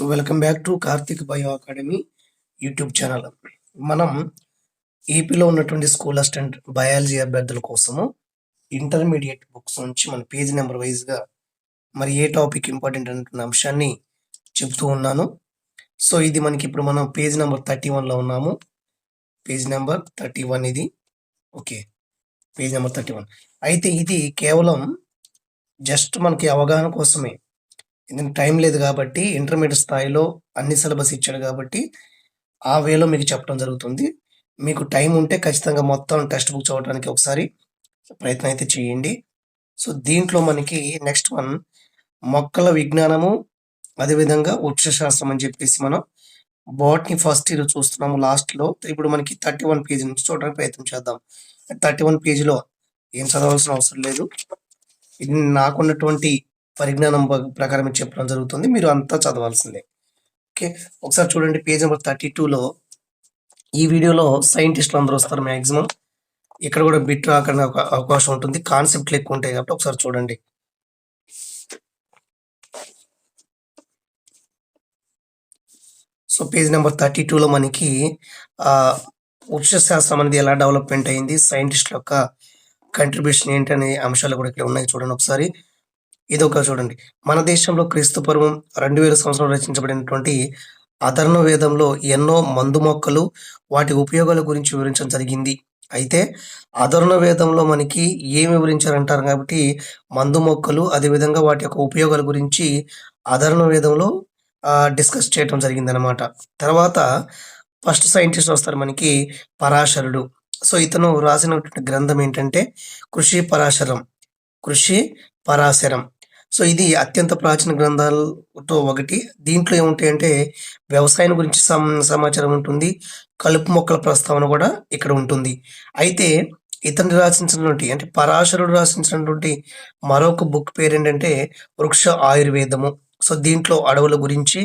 So welcome back to Karthik bio academy YouTube channel మనం ఏపీలో ఉన్నటువంటి స్కూల్ అసిస్టెంట్ బయాలజీ అభ్యర్థుల కోసము ఇంటర్మీడియట్ బుక్స్ నుంచి మన పేజ్ నెంబర్ వైజ్గా మరి ఏ టాపిక్ ఇంపార్టెంట్ అంటున్న అంశాన్ని చెప్తూ ఉన్నాను. సో ఇది మనకి ఇప్పుడు మనం పేజ్ నెంబర్ థర్టీ వన్లో ఉన్నాము. పేజ్ నెంబర్ థర్టీ వన్ ఇది. Okay page number thirty one అయితే ఇది కేవలం జస్ట్ మనకి అవగాహన కోసమే. ఎందుకంటే టైం లేదు కాబట్టి ఇంటర్మీడియట్ స్థాయిలో అన్ని సిలబస్ ఇచ్చాడు కాబట్టి ఆ వేలో మీకు చెప్పడం జరుగుతుంది. మీకు టైం ఉంటే ఖచ్చితంగా మొత్తం టెక్స్ట్ బుక్ చదవడానికి ఒకసారి ప్రయత్నం అయితే చేయండి. సో దీంట్లో మనకి నెక్స్ట్ వన్ మొక్కల విజ్ఞానము అదేవిధంగా వృక్షశాస్త్రం అని చెప్పేసి మనం బాట్ని ఫస్ట్ ఇయర్ చూస్తున్నాము లాస్ట్లో. ఇప్పుడు మనకి థర్టీ వన్ పేజీ నుంచి చూడడానికి ప్రయత్నం చేద్దాం. థర్టీ వన్ పేజీలో ఏం చదవాల్సిన అవసరం లేదు. ఇది నాకున్నటువంటి పరిజ్ఞానం ప్రకారం చెప్పడం జరుగుతుంది. మీరు అంతా చదవాల్సిందే. ఓకే? ఒకసారి చూడండి పేజ్ నెంబర్ థర్టీ టూలో ఈ వీడియోలో సైంటిస్టులు అందరూ వస్తారు మ్యాక్సిమం ఇక్కడ కూడా బిట్ రాకుండా ఒక అవకాశం ఉంటుంది. కాన్సెప్ట్లు ఎక్కువ ఉంటాయి కాబట్టి ఒకసారి చూడండి. సో పేజ్ నెంబర్ థర్టీ టూలో మనకి ఆ, శాస్త్రం అనేది ఎలా డెవలప్మెంట్ అయింది? సైంటిస్ట్ యొక్క కంట్రిబ్యూషన్ ఏంటనే అంశాలు కూడా ఇక్కడ ఉన్నాయి చూడండి ఒకసారి. ఇది ఒక చూడండి. మన దేశంలో క్రీస్తు పూర్వం రెండు వేల సంవత్సరాలు రచించబడినటువంటి అధర్ణ వేదంలో ఎన్నో మందు మొక్కలు వాటి ఉపయోగాల గురించి వివరించడం జరిగింది. అయితే అధర్ణ వేదంలో మనకి ఏమి వివరించారంటారు కాబట్టి మందు మొక్కలు అదేవిధంగా వాటి యొక్క ఉపయోగాల గురించి అధర్ణ వేదంలో డిస్కస్ చేయడం జరిగింది అనమాట తర్వాత ఫస్ట్ సైంటిస్ట్ వస్తారు మనకి పరాశరుడు. సో ఇతను రాసినటువంటి గ్రంథం ఏంటంటే కృషి పరాశరం. కృషి పరాశరం. సో ఇది అత్యంత ప్రాచీన గ్రంథాలతో ఒకటి. దీంట్లో ఏముంటాయంటే వ్యవసాయం గురించి సమాచారం ఉంటుంది. కలుపు మొక్కల ప్రస్తావన కూడా ఇక్కడ ఉంటుంది. అయితే ఇతను రాసించినటువంటి అంటే పరాశరుడు రాసించినటువంటి మరొక బుక్ పేరు ఏంటంటే వృక్ష ఆయుర్వేదము. సో దీంట్లో అడవుల గురించి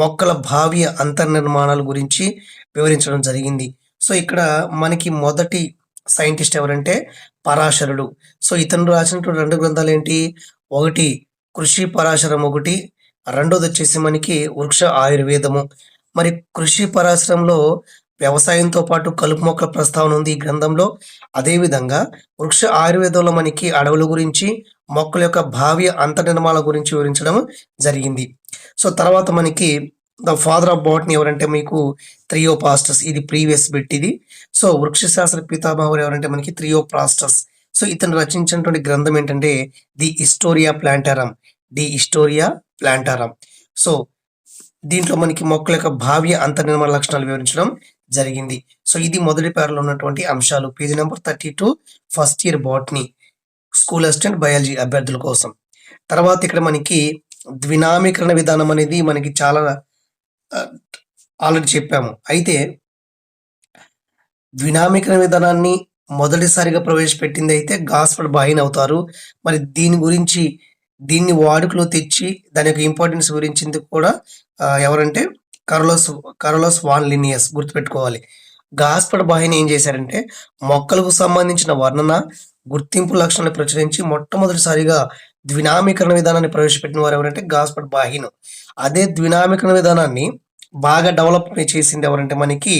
మొక్కల భావ్య అంతర్నిర్మాణాల గురించి వివరించడం జరిగింది. సో ఇక్కడ మనకి మొదటి సైంటిస్ట్ ఎవరంటే పరాశరుడు. సో ఇతను రాసినటువంటి రెండు గ్రంథాలు ఏంటి ఒకటి కృషి పరాశరం ఒకటి రెండోది వచ్చేసి మనకి వృక్ష ఆయుర్వేదము. మరి కృషి పరాశరంలో వ్యవసాయంతో పాటు కలుపు మొక్కల ప్రస్తావన ఉంది ఈ గ్రంథంలో. అదేవిధంగా వృక్ష ఆయుర్వేదంలో మనకి అడవుల గురించి మొక్కల యొక్క భావ్య అంతర్నిర్మాణాల గురించి వివరించడం జరిగింది. సో తర్వాత మనకి ద ఫాదర్ ఆఫ్ బాట్ని ఎవరంటే మీకు త్రియోపాస్టస్ ఇది ప్రీవియస్ బిట్ ఇది సో వృక్షశాస్త్ర పితామహుడు ఎవరంటే మనకి త్రియోప్లాస్టస్ సో ఇతను రచించినటువంటి గ్రంథం ఏంటంటే the Historia Plantarum. The Historia Plantarum. So దీంట్లో మనకి మొక్కల యొక్క భావ్య అంతర్నిర్మాణ లక్షణాలు వివరించడం జరిగింది. సో ఇది మొదటి పేరులో ఉన్నటువంటి అంశాలు. Page number thirty two first year botany school assistant biology అభ్యర్థుల కోసం. తర్వాత ఇక్కడ మనకి ద్వినామీకరణ విధానం అనేది మనకి చాలా ఆల్రెడీ చెప్పాము. అయితే ద్వినామీకరణ విధానాన్ని మొదటిసారిగా ప్రవేశపెట్టింది అయితే గాస్పడ్ బాయిన్ అవుతారు మరి దీని గురించి దీన్ని వాడుకలో తెచ్చి దాని యొక్క ఇంపార్టెన్స్ గురించింది కూడా ఎవరంటే కరోలోస్ కరోలోస్ వాన్ లినియస్ గుర్తుపెట్టుకోవాలి. గాస్పడ్ బాహిని ఏం చేశారంటే మొక్కలకు సంబంధించిన వర్ణన గుర్తింపు లక్షణాలు ప్రచురించి మొట్టమొదటిసారిగా ద్వినామీకరణ విధానాన్ని ప్రవేశపెట్టిన వారు ఎవరంటే గాస్పడ్ బాహిన్ అదే ద్వినామీకరణ విధానాన్ని బాగా డెవలప్ చేసింది ఎవరంటే మనకి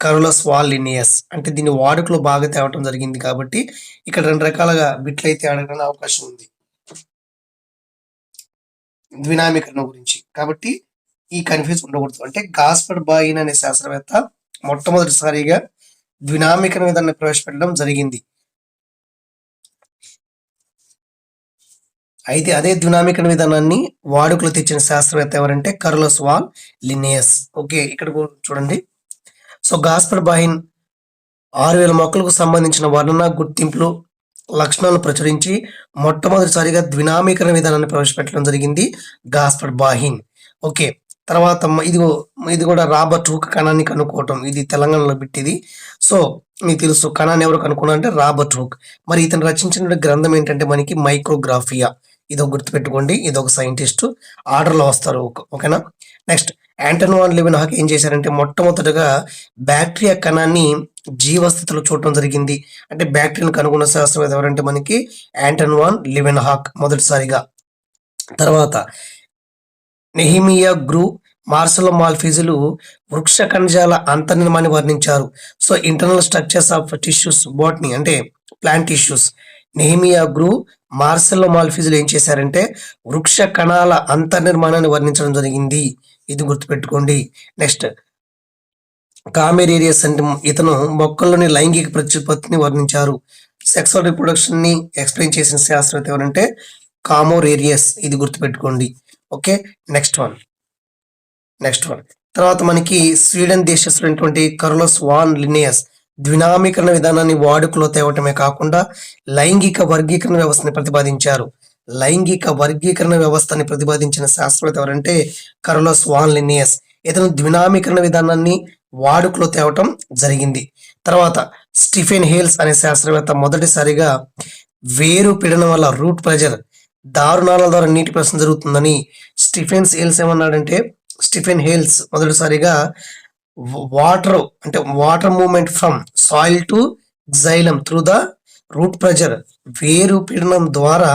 కరోలస్ వాల్ లినియస్ అంటే దీన్ని వాడుకలో బాగా తేవటం జరిగింది కాబట్టి ఇక్కడ రెండు రకాలుగా బిట్లు అయితే అడగడానికి అవకాశం ఉంది. ద్వినామీకరణ గురించి. కాబట్టి ఈ కన్ఫ్యూజ్ ఉండకూడదు. అంటే గాస్పర్ బాయిన్ అనే శాస్త్రవేత్త మొట్టమొదటిసారిగా ద్వినామీకరణ విధానాన్ని ప్రవేశపెట్టడం జరిగింది. అయితే అదే ద్వినామికరణ విధానాన్ని వాడుకలో తెచ్చిన శాస్త్రవేత్త ఎవరంటే కర్లోస్ వాల్ లినియస్ ఓకే ఇక్కడ కూడా చూడండి. సో గాస్పర్ బాహిన్ ఆరు వేల మొక్కలకు సంబంధించిన వర్ణన గుర్తింపులు లక్షణాలను ప్రచురించి మొట్టమొదటిసారిగా ద్వినామీకరణ విధానాన్ని ప్రవేశపెట్టడం జరిగింది గాస్పర్ బాహిన్. ఓకే తర్వాత ఇది ఇది కూడా రాబర్ట్ హుక్ కణాన్ని కనుక్కోవటం. ఇది తెలంగాణలో పెట్టిది. సో మీకు తెలుసు కణాన్ని ఎవరు కనుక్కున్నారంటే రాబర్ట్ హుక్. మరి ఇతను రచించిన గ్రంథం ఏంటంటే మనకి మైక్రోగ్రాఫియా. ఇది ఒక గుర్తుపెట్టుకోండి. ఇది ఒక సైంటిస్ట్. ఆర్డర్లో వస్తారు ఓకేనా? నెక్స్ట్ యాంటన్ వాన్ హాక్ ఏం చేశారంటే మొట్టమొదటగా బ్యాక్టీరియా కణాన్ని జీవస్థితిలో చూడటం జరిగింది. అంటే బ్యాక్టీరియాను కనుగొన్న శాస్త్రవేత్త ఎవరంటే మనకి యాంటన్ వాన్ లివెన్ హాక్ మొదటిసారిగా. తర్వాత నెహిమియా గ్రూ మార్సలో మాల్ఫీజులు వృక్ష కణజాల అంతర్నిర్మాణాన్ని వర్ణించారు. So internal structures of tissues botany అంటే plant tissues. Nehemiah Grew Marcello మాల్ఫీజులు ఏం చేశారంటే వృక్ష కణాల అంతర్నిర్మాణాన్ని వర్ణించడం జరిగింది. ఇది గుర్తుపెట్టుకోండి. నెక్స్ట్. కామెరేరియస్ అంటే ఇతను మొక్కల్లోని లైంగిక ప్రత్యుత్పత్తిని వర్ణించారు. సెక్సువల్ రిప్రొడక్షన్ని ఎక్స్ప్లెయిన్ చేసిన శాస్త్రవేత్త ఎవరంటే కామోరేరియస్. ఇది గుర్తుపెట్టుకోండి. Okay? Next one. Next one. తర్వాత మనకి స్వీడన్ దేశస్తున్నటువంటి కర్లోస్ వాన్ లినియస్ ద్వినామీకరణ విధానాన్ని వాడుకలో తేవటమే కాకుండా లైంగిక వర్గీకరణ వ్యవస్థని ప్రతిపాదించారు. లైంగిక వర్గీకరణ వ్యవస్థని ప్రతిపాదించిన శాస్త్రవేత్త ఎవరంటే కరోలస్ వాన్ లినియస్ ఇతను ద్వినామీకరణ విధానాన్ని వాడుకలో తేవటం జరిగింది. తర్వాత స్టిఫెన్ హేల్స్ అనే శాస్త్రవేత్త మొదటిసారిగా వేరు పీడనం వల్ల రూట్ ప్రెజర్ దారుణాల ద్వారా నీటి ప్రశ్న జరుగుతుందని స్టిఫెన్స్ హేల్స్ ఏమన్నాడంటే స్టిఫెన్ హేల్స్ మొదటిసారిగా వాటర్ అంటే water movement from soil to xylem through the root pressure వేరు పీడనం ద్వారా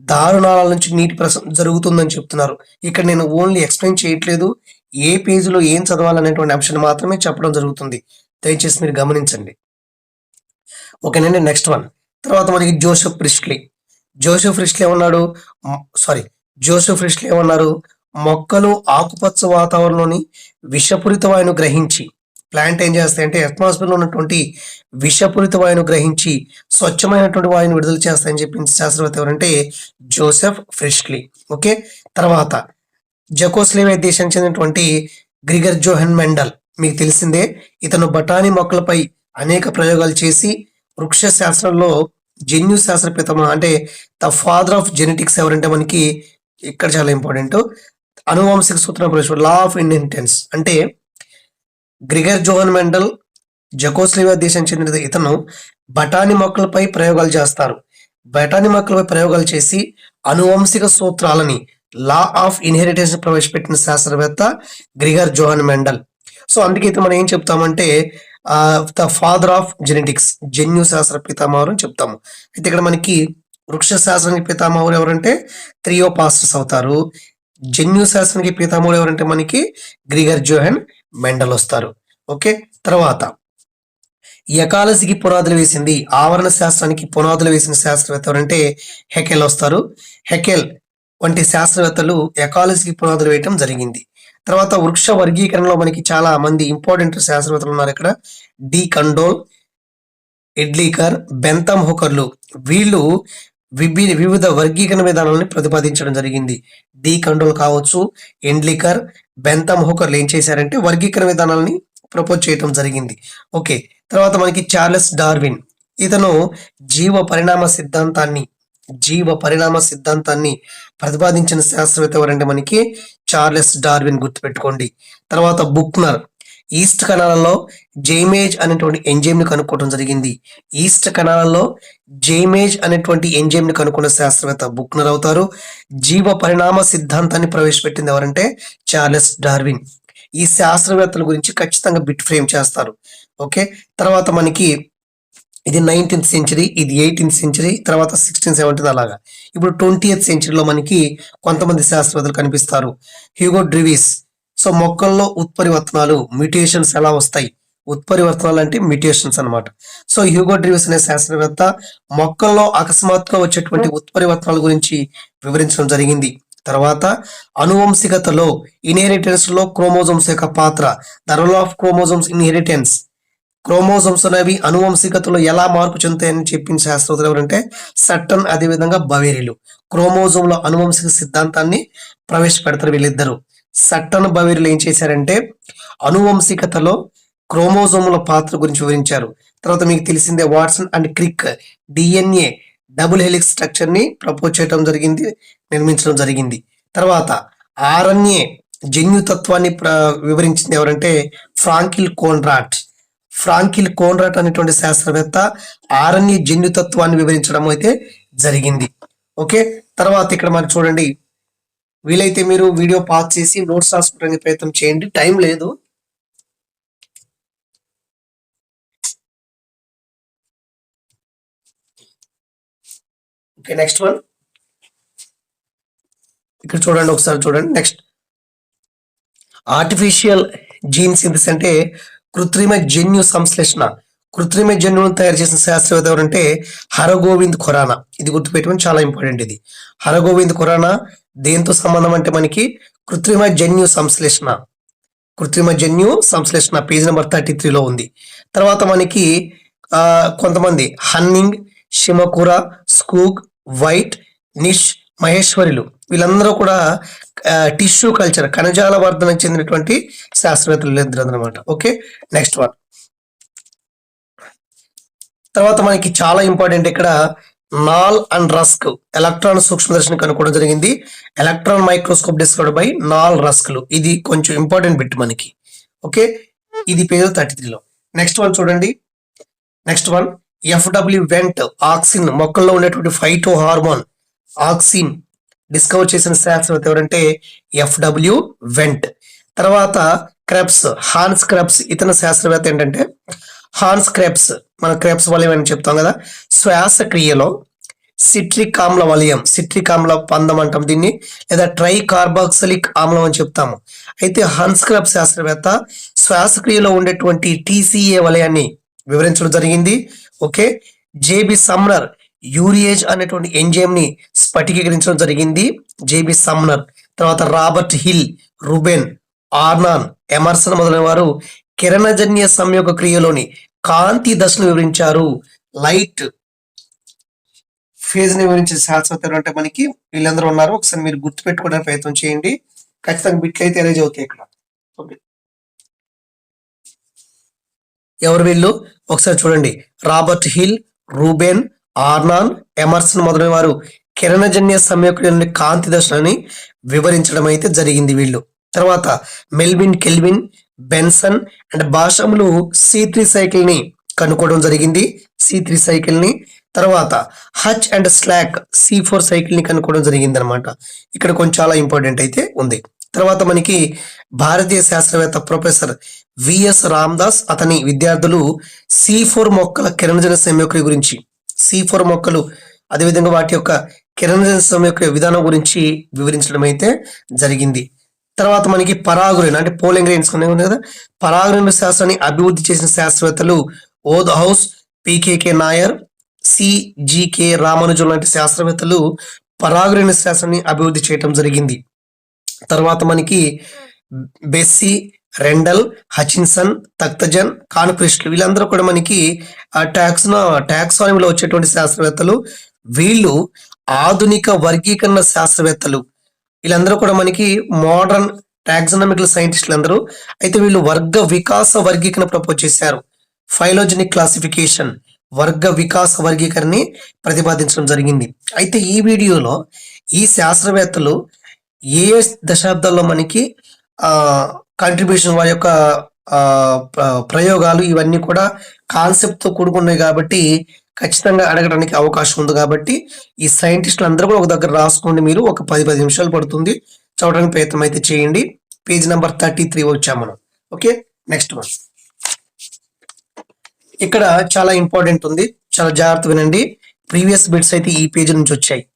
దారుణాల నుంచి నీటి ప్రసం జరుగుతుందని చెప్తున్నారు. ఇక్కడ నేను ఓన్లీ ఎక్స్ప్లెయిన్ చేయట్లేదు. ఏ పేజీలో ఏం చదవాలనేటువంటి అంశాన్ని మాత్రమే చెప్పడం జరుగుతుంది. దయచేసి మీరు గమనించండి. ఓకేనండి నెక్స్ట్ వన్. తర్వాత మనకి జోసెఫ్ ప్రిస్ట్లీ. జోసెఫ్ ప్రిస్ట్లీ ఏమన్నాడు? సారీ జోసెఫ్ ప్రిస్ట్లీ ఏమన్నారు? మొక్కలు ఆకుపచ్చ వాతావరణంలోని విషపూరిత గ్రహించి ప్లాంట్ ఏం చేస్తాయి అంటే అట్మాస్ఫియర్లో ఉన్నటువంటి విషపూరిత వాయువును గ్రహించి స్వచ్ఛమైనటువంటి వాయువును విడుదల చేస్తాయని చెప్పిన శాస్త్రవేత్త ఎవరంటే జోసెఫ్ ఫ్రిష్లీ ఓకే? తర్వాత జకోస్లేవే దేశానికి చెందినటువంటి గ్రిగర్ జోహెన్ మెండల్. మీకు తెలిసిందే ఇతను బఠానీ మొక్కలపై అనేక ప్రయోగాలు చేసి వృక్ష శాస్త్రంలో జన్యు శాస్త్ర పితమ అంటే ద ఫాదర్ ఆఫ్ జెనెటిక్స్ ఎవరంటే మనకి ఇక్కడ చాలా ఇంపార్టెంట్. అనువంశిక సూత్రం ప్రవేశపెట్టారు లా ఆఫ్ ఇన్హెరిటెన్స్ అంటే గ్రిగర్ జోహన్ మెండల్ జకోస్లివా దేశం చెందిన ఇతను బఠానీ మొక్కలపై ప్రయోగాలు చేస్తారు. బఠానీ మొక్కలపై ప్రయోగాలు చేసి అనువంశిక సూత్రాలని లా ఆఫ్ ఇన్హెరిటెన్స్ ప్రవేశపెట్టిన శాస్త్రవేత్త గ్రిగర్ జోహన్ మెండల్. సో అందుకే అయితే మనం ఏం చెప్తామంటే ద ఫాదర్ ఆఫ్ జెనెటిక్స్ జన్యు శాస్త్ర పితామహుడు అని చెప్తాము. అయితే ఇక్కడ మనకి వృక్ష శాస్త్రానికి పితామహుడు ఎవరంటే త్రియోపాస్టర్స్ అవుతారు. జన్యు శాస్త్రానికి పితామహుడు ఎవరంటే మనకి గ్రిగర్ జోహన్ మెండలు వస్తారు ఓకే? తర్వాత ఎకాలజీకి పునాదులు వేసింది. ఆవరణ శాస్త్రానికి పునాదులు వేసిన శాస్త్రవేత్త ఎవరంటే హెకెల్ వస్తారు. హెకెల్ వంటి శాస్త్రవేత్తలు ఎకాలజీకి పునాదులు వేయటం జరిగింది. తర్వాత వృక్ష వర్గీకరణలో మనకి చాలా మంది ఇంపార్టెంట్ శాస్త్రవేత్తలు ఉన్నారు ఇక్కడ. డి కండోల్ ఎడ్లీకర్ బెంతమ్ హుకర్లు. వీళ్ళు విభి వివిధ వర్గీకరణ విధానాలను ప్రతిపాదించడం జరిగింది. డి కండోల్ కావచ్చు ఎండ్లికర్ బెంతమ్ హోకర్లు ఏం చేశారంటే వర్గీకరణ విధానాలని ప్రపోజ్ చేయడం జరిగింది. ఓకే తర్వాత మనకి చార్లెస్ డార్విన్. ఇతను జీవ పరిణామ సిద్ధాంతాన్ని జీవ పరిణామ సిద్ధాంతాన్ని ప్రతిపాదించిన శాస్త్రవేత్త ఎవరంటే మనకి చార్లెస్ డార్విన్ గుర్తుపెట్టుకోండి. తర్వాత బుక్నర్. ఈస్ట్ కణాలలో జైమేజ్ అనేటువంటి ఎంజైమ్ని కనుక్కోవడం జరిగింది. ఈస్ట్ కణాలలో జైమేజ్ అనేటువంటి ఎంజైమ్ని కనుక్కున్న శాస్త్రవేత్త బుక్నర్ అవుతారు. జీవ పరిణామ సిద్ధాంతాన్ని ప్రవేశపెట్టింది ఎవరంటే చార్లెస్ డార్విన్. ఈ శాస్త్రవేత్తల గురించి ఖచ్చితంగా బిట్ ఫ్రేమ్ చేస్తారు. ఓకే? తర్వాత మనకి ఇది నైన్టీన్త్ సెంచరీ ఇది ఎయిటీన్త్ సెంచరీ తర్వాత సిక్స్టీన్ సెవెంటీన్ అలాగా. ఇప్పుడు ట్వంటీ ఎయిత్ సెంచరీలో మనకి కొంతమంది శాస్త్రవేత్తలు కనిపిస్తారు. హ్యూగో డ్రివిస్ సో మొక్కల్లో ఉత్పరివర్తనాలు మ్యూటేషన్స్ ఎలా వస్తాయి? ఉత్పరివర్తనాలు అంటే మ్యూటేషన్స్ అనమాట సో హ్యూగో డ్రివిస్ అనే శాస్త్రవేత్త మొక్కల్లో అకస్మాత్తుగా వచ్చేటువంటి ఉత్పరివర్తనాల గురించి వివరించడం జరిగింది. తర్వాత అనువంశికతలో ఇన్హెరిటెన్స్లో క్రోమోజోమ్స్ యొక్క పాత్ర the role of chromosomes inheritance. Chromosomes అనేవి అనువంశికతలో ఎలా మార్పు చెందుతాయని చెప్పిన శాస్త్రవేత్తలు ఎవరంటే సట్టన్ అదేవిధంగా బవేరీలు. క్రోమోజోమ్ల అనువంశిక సిద్ధాంతాన్ని ప్రవేశపెడతారు వీళ్ళిద్దరు. సట్టన్ బవేరులు ఏం చేశారంటే అనువంశికతలో క్రోమోజోముల పాత్ర గురించి వివరించారు. తర్వాత మీకు తెలిసిందే Watson and Crick DNA double helix స్ట్రక్చర్ని propose చేయడం జరిగింది నిర్మించడం జరిగింది. తర్వాత ఆర్ఎన్ఏ జన్యుతత్వాన్ని ప్ర వివరించింది ఎవరంటే ఫ్రాంకిల్ కోన్రాట్. ఫ్రాంకిల్ కోన్రాట్ అనేటువంటి శాస్త్రవేత్త ఆర్ఎన్ఏ జన్యుతత్వాన్ని వివరించడం అయితే జరిగింది. ఓకే తర్వాత ఇక్కడ మనం చూడండి. వీలైతే మీరు వీడియో పాస్ చేసి నోట్స్ రాసుకోవడానికి ప్రయత్నం చేయండి. టైం లేదు. ఓకే నెక్స్ట్ వన్ ఇక్కడ చూడండి ఒకసారి చూడండి. నెక్స్ట్ ఆర్టిఫిషియల్ జీన్ సింథసిస్ అంటే కృత్రిమ జన్యు సంశ్లేషణ. కృత్రిమ జన్యువులను తయారు చేసిన శాస్త్రవేత్త ఎవరంటే హరగోవింద్ ఖురానా. ఇది గుర్తుపెట్టుకుని చాలా ఇంపార్టెంట్ ఇది. హరగోవింద్ ఖురానా దేంతో సంబంధం అంటే మనకి కృత్రిమ జన్యు సంశ్లేషణ. కృత్రిమ జన్యు సంశ్లేషణ పేజ్ నెంబర్ థర్టీ త్రీలో ఉంది. తర్వాత మనకి కొంతమంది హన్నింగ్ షిమకుర స్కూక్ వైట్ నిష్ మహేశ్వరులు. వీళ్ళందరూ కూడా టిష్యూ కల్చర్ కణజాల వర్ధన చెందినటువంటి శాస్త్రవేత్తలు ఇద్దరు అనమాట ఓకే? Next one. తర్వాత మనకి చాలా ఇంపార్టెంట్ ఇక్కడ నాల్ అండ్ రస్క్ ఎలక్ట్రాన్ సూక్ష్మదర్శిని కనుక్కోవడం జరిగింది. Electron microscope discovered by Knoll రస్క్లు. ఇది కొంచెం ఇంపార్టెంట్ బిట్ మనకి. ఓకే? ఇది పేజ్ థర్టీ త్రీలో. నెక్స్ట్ వన్ చూడండి. Next one FW Went auxin మొక్కల్లో ఉండేటువంటి ఫైటో హార్మోన్ ఆక్సిన్. డిస్కవర్ చేసిన శాస్త్రవేత్త ఎవరంటే ఎఫ్డబ్ల్యూ వెంట్. తర్వాత క్రెప్స్ హాన్స్ క్రెప్స్ ఇతర శాస్త్రవేత్త ఏంటంటే హాన్స్ క్రెప్స్ మన క్రెప్స్ వలయం అని చెప్తాం కదా. శ్వాసక్రియలో సిట్రిక్ ఆమ్ల వలయం సిట్రిక్ ఆమ్ల పందం అంటాం దీన్ని లేదా ట్రై కార్బాక్సిలిక్ ఆమ్లం అని చెప్తాము. అయితే హన్స్ క్రబ్ శాస్త్రవేత్త శ్వాసక్రియలో ఉండేటువంటి టీసీఏ వలయాన్ని వివరించడం జరిగింది. ఓకే? జేబి సమ్నర్ యూరియేజ్ అనేటువంటి ఎంజైమ్ స్ఫటికీకరించడం జరిగింది. జేబి సమ్నర్ తర్వాత Robert Hill Ruben Arnon Emerson మొదలైన వారు కిరణజన్య సంయోగ క్రియలోని కాంతి దశను వివరించారు. లైట్ ఫేజ్ని వివరించే శాస్త్రవేత్తలు అంటే మనకి వీళ్ళందరూ ఉన్నారు. ఒకసారి మీరు గుర్తు పెట్టుకోవడానికి ప్రయత్నం చేయండి. ఖచ్చితంగా బిట్లు అయితే ఎరేజ్ అవుతాయి ఇక్కడ. ఓకే. ఎవరు వీళ్ళు? ఒకసారి చూడండి. Robert Hill Ruben Arnon Emerson మొదలైన వారు కిరణజన్య సమయకుడి కాంతి దశలని వివరించడం అయితే జరిగింది వీళ్ళు. తర్వాత మెల్విన్ కెల్విన్ బెన్సన్ అండ్ భాషములు సి త్రీ సైకిల్ని కనుక్కోవడం జరిగింది. సి త్రీ సైకిల్ని తర్వాత Hatch and Slack C four సైకిల్ని కనుక్కోవడం జరిగింది అనమాట ఇక్కడ కొంచెం చాలా ఇంపార్టెంట్ అయితే ఉంది. తర్వాత మనకి భారతీయ శాస్త్రవేత్త ప్రొఫెసర్ విఎస్ రామ్దాస్ అతని విద్యార్థులు సి ఫోర్ మొక్కల కిరణజన సంయోక్రియ గురించి సి ఫోర్ మొక్కలు అదేవిధంగా వాటి యొక్క కిరణజన సంయోక్రియ విధానం గురించి వివరించడం అయితే జరిగింది. తర్వాత మనకి పరాగురేన్ అంటే పోలింగ్ గ్రెయిన్స్ ఉన్నాయి కదా. పరాగురేన్ శాస్త్రాన్ని అభివృద్ధి చేసిన శాస్త్రవేత్తలు ఓద్ హౌస్ పీకేకే నాయర్ సిజికే రామానుజం లాంటి శాస్త్రవేత్తలు పరాగురేణ శాస్త్రాన్ని అభివృద్ధి చేయటం జరిగింది. తర్వాత మనకి బెస్సీ రెండల్ హచిన్సన్ తక్తజన్ కాన్క్రిస్ట్లు వీళ్ళందరూ కూడా మనకి ఆ ట్యాక్స్ టాక్సానమీలో వచ్చేటువంటి శాస్త్రవేత్తలు. వీళ్ళు ఆధునిక వర్గీకరణ శాస్త్రవేత్తలు. వీళ్ళందరూ కూడా మనకి మోడర్న్ టాక్సనమికల్ సైంటిస్టులు అందరూ అయితే వీళ్ళు వర్గ వికాస వర్గీకరణ ప్రపోజ్ చేశారు. ఫైలోజెనిక్ క్లాసిఫికేషన్ వర్గ వికాస వర్గీకరణని ప్రతిపాదించడం జరిగింది. అయితే ఈ వీడియోలో ఈ శాస్త్రవేత్తలు ఏ దశాబ్దాల్లో మనకి కంట్రిబ్యూషన్ వారి యొక్క ప్రయోగాలు ఇవన్నీ కూడా కాన్సెప్ట్తో కూడుకున్నాయి కాబట్టి ఖచ్చితంగా అడగడానికి అవకాశం ఉంది కాబట్టి ఈ సైంటిస్టులు అందరూ కూడా ఒక దగ్గర రాసుకోండి మీరు. ఒక పది పది నిమిషాలు పడుతుంది. చదవడానికి ప్రయత్నం అయితే చేయండి. పేజ్ నెంబర్ థర్టీ త్రీ వచ్చాం మనం. ఓకే? Next one. ఇక్కడ చాలా ఇంపార్టెంట్ ఉంది. చాలా జాగ్రత్త వినండి. ప్రీవియస్ బిట్స్ అయితే ఈ పేజ్ నుంచి వచ్చాయి.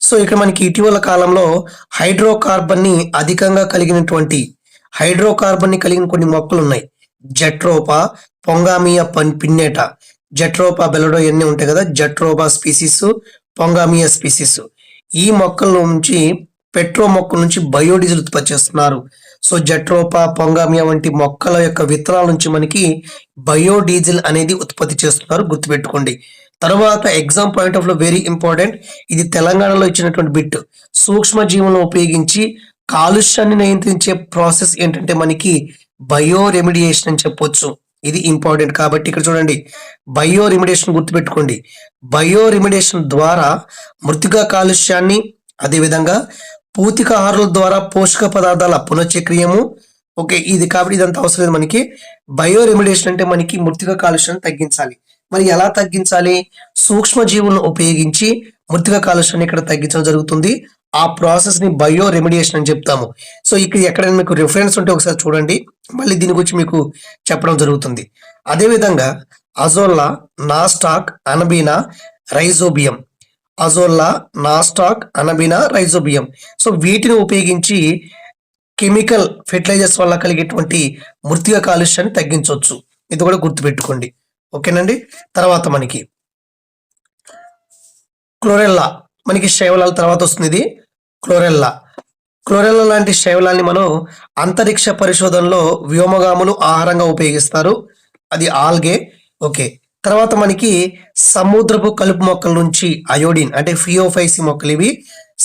సో ఇక్కడ మనకి ఇటీవల కాలంలో హైడ్రోకార్బన్ని అధికంగా కలిగినటువంటి హైడ్రోకార్బన్ని కలిగిన కొన్ని మొక్కలు ఉన్నాయి. జట్రోపా పొంగామియా పన్ పిన్నేట. జట్రోపా బెలడో ఇవన్నీ ఉంటాయి కదా జట్రోపా స్పీసీస్ పొంగామియా స్పీసీస్. ఈ మొక్కల నుంచి పెట్రో మొక్కల నుంచి బయోడీజిల్ ఉత్పత్తి చేస్తున్నారు. సో జట్రోపా పొంగామియా వంటి మొక్కల యొక్క విత్తనాల నుంచి మనకి బయోడీజిల్ అనేది ఉత్పత్తి చేస్తున్నారు గుర్తుపెట్టుకోండి. తర్వాత ఎగ్జామ్ పాయింట్ ఆఫ్లో వెరీ ఇంపార్టెంట్ ఇది తెలంగాణలో ఇచ్చినటువంటి బిట్. సూక్ష్మ జీవులను ఉపయోగించి కాలుష్యాన్ని నియంత్రించే ప్రాసెస్ ఏంటంటే మనకి బయో రెమిడియేషన్ అని చెప్పొచ్చు. ఇది ఇంపార్టెంట్ కాబట్టి ఇక్కడ చూడండి బయో రిమిడేషన్ గుర్తుపెట్టుకోండి. బయో రిమిడేషన్ ద్వారా మృతికా కాలుష్యాన్ని అదేవిధంగా పూతికాహారుల ద్వారా పోషక పదార్థాల పునశ్చక్రియము ఓకే ఇది కాబట్టి ఇదంతా అవసరం లేదు మనకి. బయో రెమిడేషన్ అంటే మనకి మృతిక కాలుష్యాన్ని తగ్గించాలి. మరి ఎలా తగ్గించాలి? సూక్ష్మ జీవులను ఉపయోగించి మృతిక కాలుష్యాన్ని ఇక్కడ తగ్గించడం జరుగుతుంది. ఆ ప్రాసెస్ని బయో రెమిడియేషన్ అని చెప్తాము. సో ఇక్కడ ఎక్కడైనా మీకు రిఫరెన్స్ ఉంటే ఒకసారి చూడండి. మళ్ళీ దీని గురించి మీకు చెప్పడం జరుగుతుంది. అదేవిధంగా Azolla Nostoc Anabaena Rhizobium. Azolla Nostoc Anabaena Rhizobium. So వీటిని ఉపయోగించి కెమికల్ ఫెర్టిలైజర్స్ వల్ల కలిగేటువంటి మృతిక కాలుష్యాన్ని తగ్గించవచ్చు ఇది కూడా గుర్తుపెట్టుకోండి. ఓకేనండి? తర్వాత మనకి క్లోరెల్లా. మనకి శైవలాల తర్వాత వస్తుంది ఇది. క్లోరెల్లా. క్లోరెల్లా లాంటి శైవలాన్ని మనం అంతరిక్ష పరిశోధనలో వ్యోమగాములు ఆహారంగా ఉపయోగిస్తారు. అది ఆల్గే ఓకే. తర్వాత మనకి సముద్రపు కలుపు మొక్కల నుంచి అయోడిన్ అంటే ఫియోఫైసి మొక్కలు ఇవి.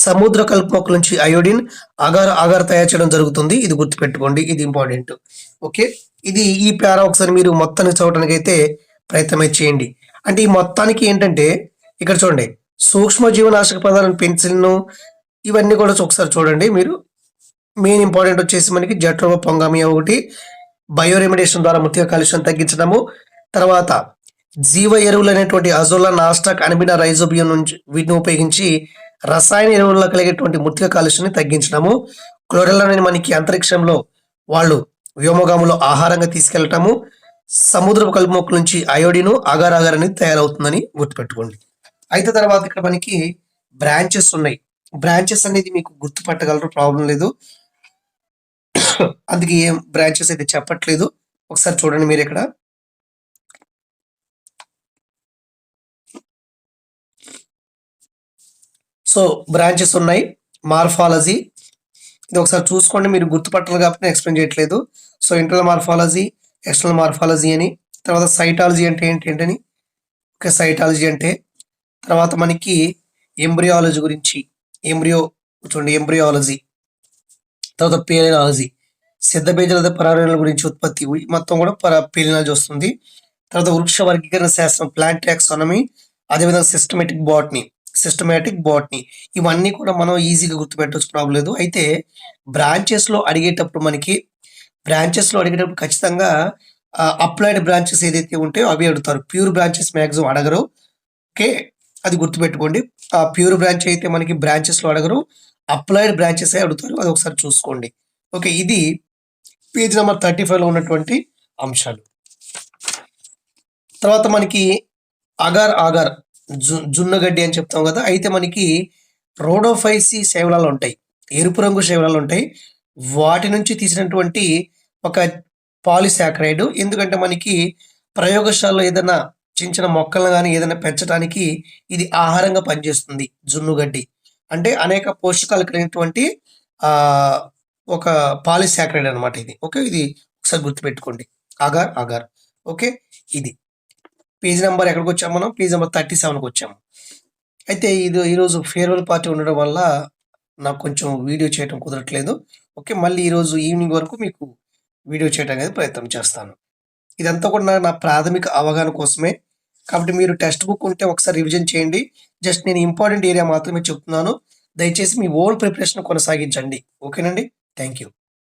సముద్ర కలుపు మొక్కల నుంచి అయోడిన్ అగార్ అగార్ తయారు చేయడం జరుగుతుంది. ఇది గుర్తుపెట్టుకోండి ఇది ఇంపార్టెంట్. ఓకే. ఇది ఈ ప్యారా ఒకసారి మీరు మొత్తాన్ని చదవడానికి అయితే ప్రయత్నమే చేయండి. అంటే ఈ మొత్తానికి ఏంటంటే ఇక్కడ చూడండి. సూక్ష్మ జీవనాశక పదార్థాలను పెన్సిల్ను ఇవన్నీ కూడా ఒకసారి చూడండి మీరు. మెయిన్ ఇంపార్టెంట్ వచ్చేసి మనకి జట్రోవ పొంగామియా ఒకటి. బయో రెమిడేషన్ ద్వారా మృతిక కాలుష్యం తగ్గించడము. తర్వాత జీవ ఎరువులు అనేటువంటి అజోలా నాస్టాక్ అనిబిన రైజోబియం నుంచి వీటిని ఉపయోగించి రసాయన ఎరువుల్లో కలిగేటువంటి మృతిక కాలుష్యాన్ని తగ్గించడము. క్లోరెల్ అనేది మనకి అంతరిక్షంలో వాళ్ళు వ్యోమగాములో ఆహారంగా తీసుకెళ్ళటము సముద్రపు కలుపు మొక్కల నుంచి అయోడిను అగార్ అనేది తయారవుతుందని గుర్తుపెట్టుకోండి. అయితే తర్వాత ఇక్కడ మనకి బ్రాంచెస్ ఉన్నాయి. బ్రాంచెస్ అనేది మీకు గుర్తుపట్టగలరు ప్రాబ్లం లేదు. అందుకే ఏం బ్రాంచెస్ అయితే చెప్పట్లేదు. ఒకసారి చూడండి మీరు ఇక్కడ. సో బ్రాంచెస్ ఉన్నాయి. మార్ఫాలజీ. ఇది ఒకసారి చూసుకోండి. మీరు గుర్తుపట్టాలి కాబట్టి నేను ఎక్స్ప్లెయిన్ చేయట్లేదు. So internal morphology external morphology అని తర్వాత సైటాలజీ అంటే ఏంటి ఏంటని ఓకే సైటాలజీ అంటే తర్వాత మనకి ఎంబ్రియాలజీ గురించి. ఎంబ్రియో చూడండి ఎంబ్రియాలజీ తర్వాత పేలినాలజీ సిద్ధ బీజాల పరారణాల గురించి ఉత్పత్తి. మొత్తం కూడా పర పేలినాలజీ వస్తుంది. తర్వాత వృక్ష వర్గీకరణ శాస్త్రం ప్లాంట్ టాక్సానమీ అదేవిధంగా సిస్టమేటిక్ బాట్నీ సిస్టమేటిక్ బాట్నీ ఇవన్నీ కూడా మనం ఈజీగా గుర్తుపెట్టవచ్చు ప్రాబ్లం లేదు. అయితే బ్రాంచెస్లో లో అడిగేటప్పుడు మనకి బ్రాంచెస్లో లో అడిగేటప్పుడు ఖచ్చితంగా అప్లైడ్ బ్రాంచెస్ ఏదైతే ఉంటాయో అవి అడుగుతారు. ప్యూర్ బ్రాంచెస్ మ్యాక్సిమం అడగరు. ఓకే? అది గుర్తుపెట్టుకోండి. ఆ ప్యూర్ బ్రాంచ్ అయితే మనకి బ్రాంచెస్లో అడగరు. అప్లైడ్ బ్రాంచెస్ అడుగుతారు అది ఒకసారి చూసుకోండి. ఓకే ఇది పేజ్ నెంబర్ థర్టీ లో ఉన్నటువంటి అంశాలు. తర్వాత మనకి అగార్ ఆగార్ జు జున్నగడ్డి అని చెప్తాం కదా అయితే మనకి రోడోఫైసి శైవలాలు ఉంటాయి. ఎరుపు రంగు శైవలాలు ఉంటాయి. వాటి నుంచి తీసినటువంటి ఒక పాలిసాక్రైడ్ ఎందుకంటే మనకి ప్రయోగశాలలో ఏదైనా చిన్న చిన్న మొక్కలను కానీ ఏదైనా పెంచడానికి ఇది ఆహారంగా పనిచేస్తుంది జున్నుగడ్డి అంటే అనేక పోషకాలు కలిగినటువంటి ఒక పాలిసాక్రైడ్ అనమాట ఇది. ఓకే? ఇది ఒకసారి గుర్తుపెట్టుకోండి. Agar agar okay? ఇది. పేజ్ నెంబర్ ఎక్కడికి వచ్చాము మనం? పేజ్ నెంబర్ థర్టీ సెవెన్కి వచ్చాము. అయితే ఇది ఈరోజు ఫేర్వెల్ పార్టీ ఉండడం వల్ల నాకు కొంచెం వీడియో చేయడం కుదరట్లేదు. ఓకే? మళ్ళీ ఈరోజు ఈవినింగ్ వరకు మీకు వీడియో చేయడం అనేది ప్రయత్నం చేస్తాను. ఇదంతా కూడా నా ప్రాథమిక అవగాహన కోసమే కాబట్టి మీరు టెక్స్ట్ బుక్ ఉంటే ఒకసారి రివిజన్ చేయండి. జస్ట్ నేను ఇంపార్టెంట్ ఏరియా మాత్రమే చెప్తున్నాను. దయచేసి మీ ఓన్ ప్రిపరేషన్ కొనసాగించండి. ఓకేనండి? Thank you